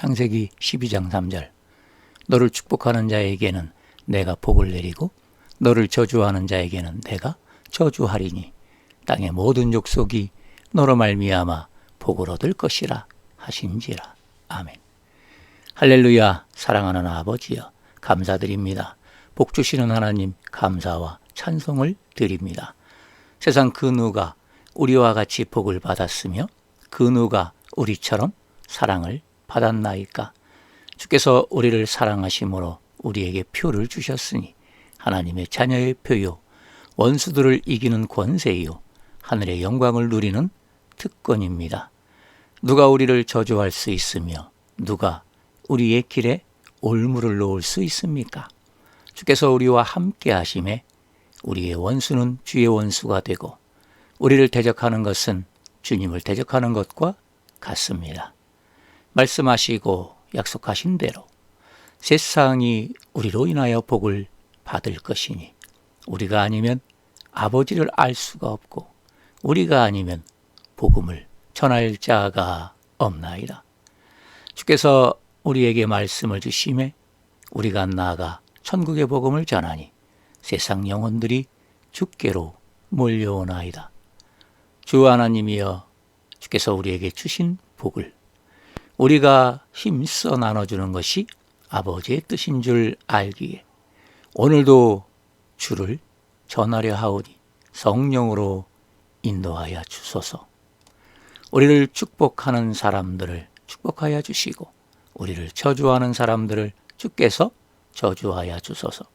창세기 12장 3절. 너를 축복하는 자에게는 내가 복을 내리고 너를 저주하는 자에게는 내가 저주하리니 땅의 모든 족속이 너로 말미암아 복을 얻을 것이라 하신지라. 아멘. 할렐루야 사랑하는 아버지여 감사드립니다. 복 주시는 하나님 감사와 찬송을 드립니다. 세상 그 누가 우리와 같이 복을 받았으며 그 누가 우리처럼 사랑을 받았나이까 주께서 우리를 사랑하심으로 우리에게 표를 주셨으니 하나님의 자녀의 표요 원수들을 이기는 권세요 하늘의 영광을 누리는 특권입니다. 누가 우리를 저주할 수 있으며 누가 우리의 길에 올무를 놓을 수 있습니까? 주께서 우리와 함께 하심에 우리의 원수는 주의 원수가 되고 우리를 대적하는 것은 주님을 대적하는 것과 같습니다. 말씀하시고 약속하신 대로 세상이 우리로 인하여 복을 받을 것이니 우리가 아니면 아버지를 알 수가 없고 우리가 아니면 복음을 전할 자가 없나이다. 주께서 우리에게 말씀을 주심에 우리가 나아가 천국의 복음을 전하니 세상 영혼들이 주께로 몰려오나이다. 주 하나님이여 주께서 우리에게 주신 복을 우리가 힘써 나눠주는 것이 아버지의 뜻인 줄 알기에 오늘도 주를 전하려 하오니 성령으로 인도하여 주소서. 우리를 축복하는 사람들을 축복하여 주시고 우리를 저주하는 사람들을 주께서 저주하여 주소서.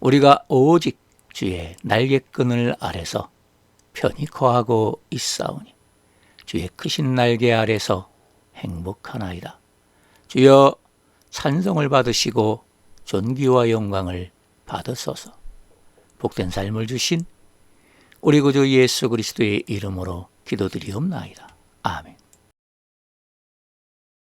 우리가 오직 주의 날개끈을 아래서 편히 거하고 있사오니 주의 크신 날개 아래서 행복하나이다. 주여 찬송을 받으시고 존귀와 영광을 받으소서. 복된 삶을 주신 우리 구주 예수 그리스도의 이름으로 기도드리옵나이다. 아멘.